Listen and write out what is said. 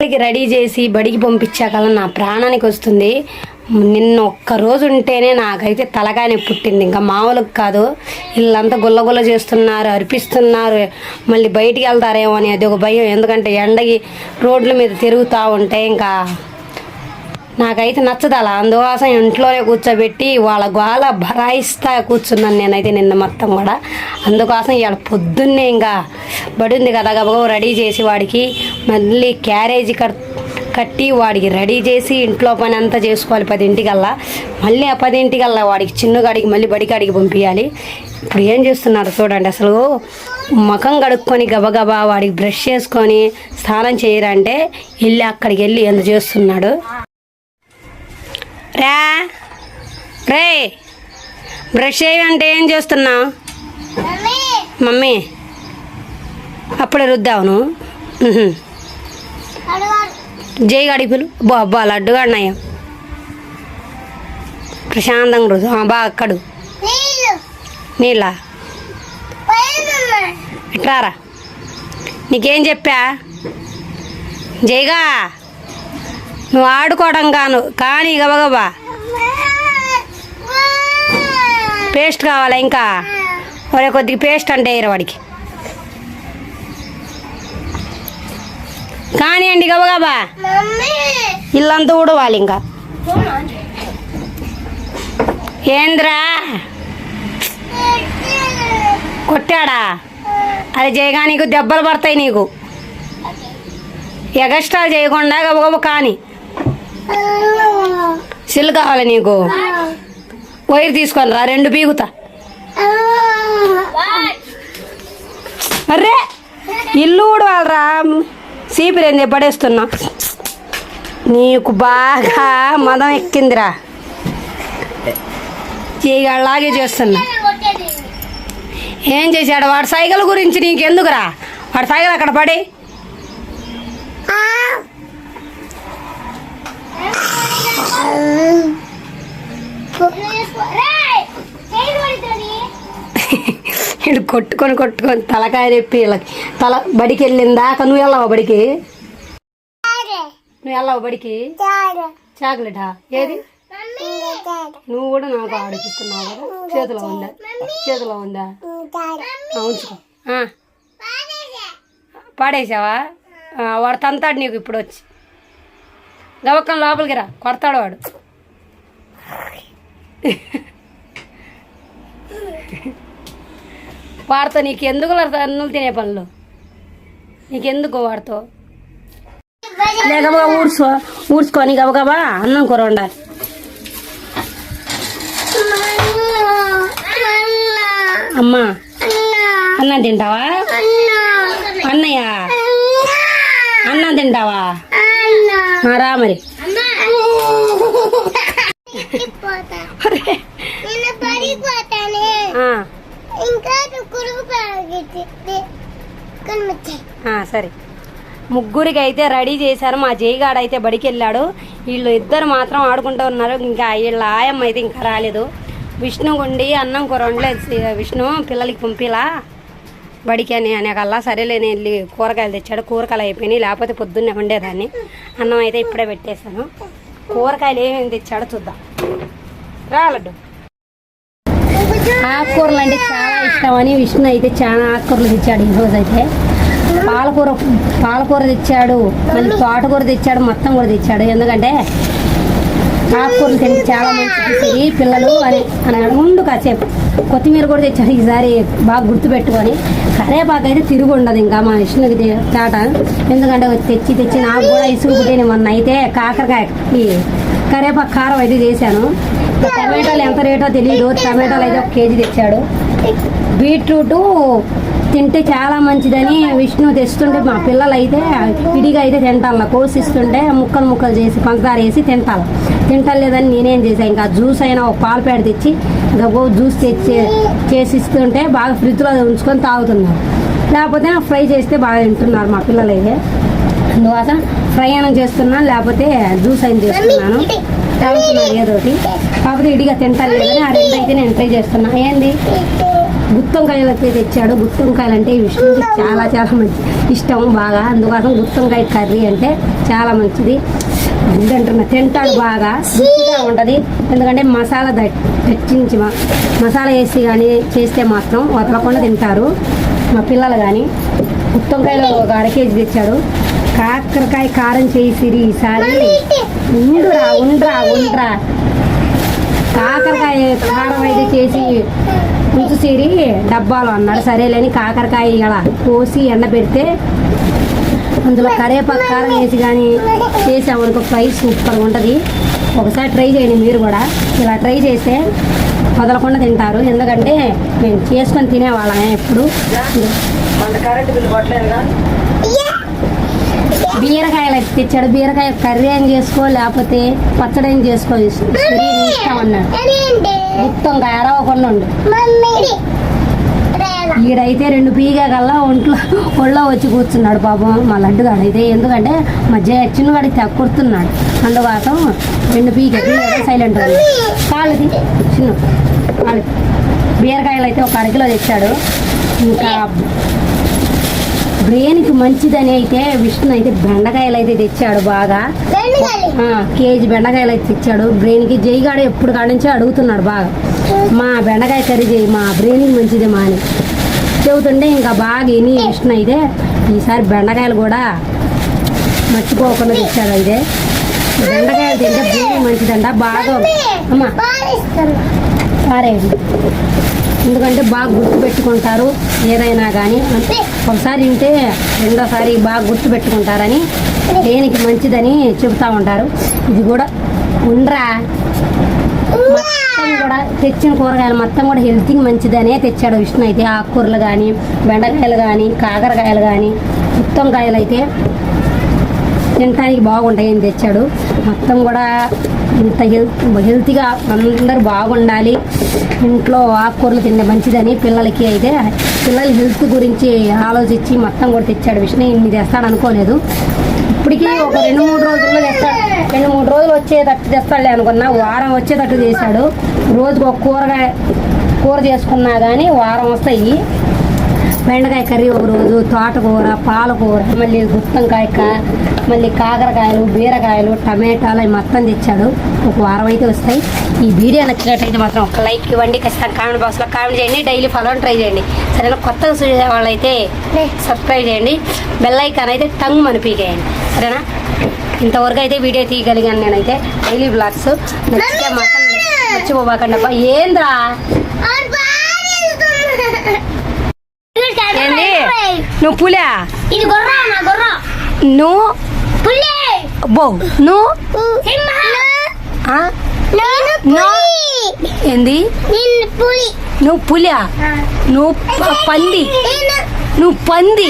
బడికి రెడీ చేసి బడికి పంపించాకల్లా నా ప్రాణానికి వస్తుంది. నిన్న ఒక్క రోజు ఉంటేనే నాకైతే తలగానే పుట్టింది. ఇంకా మామూలుగా కాదు. వీళ్ళంతా గుల్లగుల్ల చేస్తున్నారు అర్పిస్తున్నారు. మళ్ళీ బయటికి వెళ్తారేమో అని అది ఒక భయం. ఎందుకంటే ఎండకి రోడ్ల మీద తిరుగుతూ ఉంటే ఇంకా నాకైతే నచ్చదు అలా. అందుకోసం ఇంట్లోనే కూర్చోబెట్టి వాళ్ళ గోల భరాయిస్తా కూర్చున్నాను నేనైతే నిన్న మొత్తం కూడా. అందుకోసం ఇవాళ పొద్దున్నే ఇంకా బడింది కదా గబగబ రెడీ చేసి వాడికి. మళ్ళీ క్యారేజీ కట్ కట్టి వాడికి రెడీ చేసి ఇంట్లో పని అంతా చేసుకోవాలి పదింటికల్లా. మళ్ళీ ఆ పదింటికల్లా వాడికి చిన్నగాడికి మళ్ళీ బడికాడికి పంపించాలి ఇప్పుడు ఏం చేస్తున్నారు చూడండి అసలు. ముఖం కడుక్కొని గబగబా వాడికి బ్రష్ చేసుకొని స్నానం చేయరంటే వెళ్ళి అక్కడికి వెళ్ళి ఎందుకు చేస్తున్నాడు? రా. రే బ్రష్ చేయమంటే ఏం చేస్తున్నావు? మమ్మీ అప్పుడే రుద్దావును జై గడిపులు. బాబా అబ్బా లడ్డుగా అన్నయ్య ప్రశాంతంగా రుద్దు. బాగా అక్కడు నీళ్ళ? ఎట్లారా నీకేం చెప్పా? జైగా? నువ్వు ఆడుకోవడం కాను. కానీ గబగబా. పేస్ట్ కావాలా ఇంకా? ఒరే కొద్దిగా పేస్ట్ అంటే వాడికి. కానివ్వండి గబగబా. ఇల్లంతా ఊడవాలి ఇంకా. ఏంద్రా? కొట్టాడా? అది చేయగా నీకు దెబ్బలు పడతాయి నీకు. ఎగస్ట్రా చేయకుండా గబగబ కాని. సిల్ కావాలి నీకు. వైర్ తీసుకొని రా రెండు పీగుతా. అర్రే ఇల్లు ఊడవాలరా. సీపిరేంది పడేస్తున్నా. నీకు బాగా మదం ఎక్కిందిరా. ఇక అలాగే చేస్తున్నా. ఏం చేశాడు? వాడు సైకిల్ గురించి నీకెందుకురా? వాడు సైకిల్ అక్కడ పడి ఇడు కొట్టుకొని కొట్టుకొని తలకాయ రెప్పి వీళ్ళకి తల బడికి వెళ్ళిందాక నువ్వు వెళ్ళావా బడికి? నువ్వు వెళ్ళావు బడికి? చాక్లెటా? ఏది? నువ్వు కూడా నాకు ఆడిపిస్తున్నావు కదా? చేతిలో ఉందా? చేతిలో ఉందా? ఉంచుకో. పాడేసావా వాడు తంతాడు నీకు ఇప్పుడు వచ్చి. గవక్కం లోపలికి రా. కొడతాడు వాడు. వాడితో నీకు ఎందుకు అన్నులు తినే పనులు? నీకెందుకు వాడితో? లేకబా ఊడ్చుకో. ఊడ్చుకొని గబగబా అన్నం కూర ఉండాలి అమ్మా అన్నం తింటావా? అన్నయ్య అన్నం తింటావా? రా మరి. సరే. ముగ్గురికి అయితే రెడీ చేశారు. మా జైగాడు అయితే బడికి వెళ్ళాడు. వీళ్ళు ఇద్దరు మాత్రం ఆడుకుంటూ ఉన్నారు. ఇంకా వీళ్ళ ఆయమ్మ అయితే ఇంకా రాలేదు. విష్ణు గుండి అన్నం కూర వండలేదు. విష్ణు పిల్లలకి పంపిలా. బడికని అని అనేకల్లా సరేలేని వెళ్ళి కూరగాయలు తెచ్చాడు. కూరగాయలు అయిపోయినాయి లేకపోతే పొద్దున్నే వండేదాన్ని. అన్నం అయితే ఇప్పుడే పెట్టేశాను. కూరగాయలు ఏమేమి తెచ్చాడో చూద్దాం. రాలడ్డు ఆకుకూరలు అంటే చాలా ఇష్టం అని విష్ణు అయితే చాలా ఆకుకూరలు తెచ్చాడు ఈరోజు అయితే పాలకూర పాలకూర తెచ్చాడు మళ్ళీ తోటకూర తెచ్చాడు మొత్తం కూడా తెచ్చాడు. ఎందుకంటే ఆకుకూరలు తింటే చాలా మంచిది పిల్లలు అని అని ఉండు కాసేపు కొత్తిమీర కూడా తెచ్చారు ఈసారి బాగా గుర్తుపెట్టుకొని. కరేపాకు అయితే తిరుగు ఉండదు ఇంకా మా విష్ణుకి తే- తేట. ఎందుకంటే తెచ్చి తెచ్చి నాకు కూడా ఇసుగు పుట్టిన మొన్న. అయితే కాకరకాయ ఈ కరేపాకు కారం అయితే చేశాను. టమాటాలు ఎంత రేటో తెలియదు టమాటాలు అయితే ఒక కేజీ తెచ్చాడు. బీట్రూట్ తింటే చాలా మంచిదని విష్ణు తెస్తుంటే మా పిల్లలు అయితే విడిగా అయితే తింటాల కోసిస్తుంటే ముక్కలు ముక్కలు చేసి పంచదార వేసి తింటాల తింటలేదని నేనేం చేశాను ఇంకా జ్యూస్ అయినా ఒక పాలు పేడ తెచ్చి ఇంకా జ్యూస్ తెచ్చి చేసి ఇస్తుంటే బాగా ఫ్రిడ్జ్లో ఉంచుకొని తాగుతున్నారు. లేకపోతే ఫ్రై చేస్తే బాగా తింటున్నారు మా పిల్లలు అయితే అందుకోసం ఫ్రై అయినా చేస్తున్నాను లేకపోతే జ్యూస్ అయినా చేస్తున్నాను. తాగుతున్నారు ఏదో ఒకటి. కాకపోతే ఇడిగా తింటారు లేదని ఆ రెండు అయితే నేను ట్రై చేస్తున్నాను ఏంది? గుత్తంకాయలు అయితే తెచ్చాడు గుత్తంకాయలు అంటే విష్ణుకి చాలా చాలా మంచి ఇష్టం బాగా. అందుకోసం గుత్తంకాయ కర్రీ అంటే చాలా మంచిది. ఎందుకంటున్నా తింటాడు బాగా. రుచిగా ఉంటుంది. ఎందుకంటే మసాలా దట్- దట్టించి మా- మసాలా వేసి కానీ చేస్తే మాత్రం వదలకుండా తింటారు. మా పిల్లలు కానీ గుత్తంకాయలు ఒక అర కేజీ తెచ్చాడు. కాకరకాయ కారం చేసిరి ఈసారి. ఉండురా ఉండ్రా ఉండ్రా. కాకరకాయ కారం అయితే చేసి ఉంచు సిరి డబ్బాలో అన్నాడు. సరేలేని కాకరకాయ ఇలా కోసి ఎండ పెడితే అందులో కరేపాకు కారం వేసి కానీ చేసామనుకో ఫ్రై సూపర్గా ఉంటుంది. ఒకసారి ట్రై చేయండి మీరు కూడా. ఇలా ట్రై చేస్తే వదలకుండా తింటారు. ఎందుకంటే మేము చేసుకొని తినేవాళ్ళమే ఎప్పుడు. కరెంట్ కొట్టలేదుగా బీరకాయలు తెచ్చాడు. బీరకాయ కర్రీ అని చేసుకో లేకపోతే పచ్చడి అని చేసుకో అన్నాడు. మొత్తం అరవకుండా ఉండు. ఈడైతే రెండు పీగా కల్లా ఒంట్లో ఒళ్ళో వచ్చి కూర్చున్నాడు పాపం మా లడ్డుగాడు అయితే ఎందుకంటే మా జయ చిన్నవాడికి తక్కుతున్నాడు అందుకోసం రెండు పీక సైలెంట్ కాళ్ళది చిన్న బీరకాయలు అయితే ఒక అరకిలో తెచ్చాడు. ఇంకా బ్రెయిన్కి మంచిదని అయితే విష్ణు అయితే బెండకాయలు అయితే తెచ్చాడు బాగా. కేజీ బెండకాయలు అయితే తెచ్చాడు. బ్రెయిన్కి జైగాడు ఎప్పుడు కాడ నుంచో అడుగుతున్నాడు బాగా. మా బెండకాయ కర్రీ చేయి మా బ్రెయిన్కి మంచిది మా అని. చెబుతుంటే ఇంకా బాగా విని ఇష్టం అయితే ఈసారి బెండకాయలు కూడా మర్చిపోకుండా తెచ్చాడు అయితే. బెండకాయలు తింటే బ్రెయిన్ మంచిదంట బాగా అమ్మా. సరే ఎందుకంటే బాగా గుర్తు పెట్టుకుంటారు ఏదైనా కానీ అంటే ఒకసారి వింటే రెండోసారి బాగా గుర్తు పెట్టుకుంటారని దేనికి మంచిదని చెబుతూ ఉంటారు. ఇది కూడా ఉండ్రా. మొత్తం కూడా తెచ్చిన కూరగాయలు మొత్తం కూడా హెల్త్కి మంచిదనే తెచ్చాడు విష్ణు అయితే. ఆకుకూరలు కానీ బెండకాయలు కానీ కాకరకాయలు కానీ గుత్తంకాయలు అయితే తినడానికి బాగుంటాయని తెచ్చాడు. మొత్తం కూడా ఇంత హెల్త్ హెల్తీగా అందరూ బాగుండాలి. ఇంట్లో ఆకుకూరలు తింటే మంచిదని పిల్లలకి అయితే పిల్లల హెల్త్ గురించి ఆలోచించి మొత్తం కూడా తెచ్చాడు విష్ణు. ఇన్ని తెస్తాడు అనుకోలేదు. ఇప్పటికీ ఒక రెండు మూడు రోజుల్లో తెస్తాడు రెండు మూడు రోజులు వచ్చేటట్టు తెస్తాడులే అనుకున్నా. వారం వచ్చేటట్టు చేశాడు. రోజుకు ఒక కూరగాయ కూర చేసుకున్నా కానీ వారం వస్తాయి. బెండకాయ కర్రీ ఒక రోజు తోటకూర పాలకూర మళ్ళీ గుత్తంకాయ మళ్ళీ కాకరకాయలు బీరకాయలు టమాటాలు అవి మొత్తం తెచ్చాడు. ఒక వారం అయితే వస్తాయి. ఈ వీడియో నచ్చినట్టయితే మాత్రం ఒక లైక్ ఇవ్వండి. ఖచ్చితంగా కామెంట్ బాక్స్లో కామెంట్ చేయండి. డైలీ ఫాలో ట్రై చేయండి. సరేనా? కొత్తగా చూసే వాళ్ళైతే సబ్స్క్రైబ్ చేయండి. బెల్ ఐకాన్ అయితే టంగ్ మనిపీకేయండి సరేనా? ఇంతవరకు అయితే వీడియో తీయగలిగాను నేనైతే. డైలీ బ్లాగ్స్ నచ్చితే మాత్రం మర్చిపోబాకండి అబ్బా ఏంద్రా. ఏంది? నువ్వు పులా? ఇది గొర్ర నా గొర్ర. నువ్వు పులి. అబ్బో నువ్వు ఏంది? నువ్వు పులా? నువ్వు పంది? నువ్వు పంది?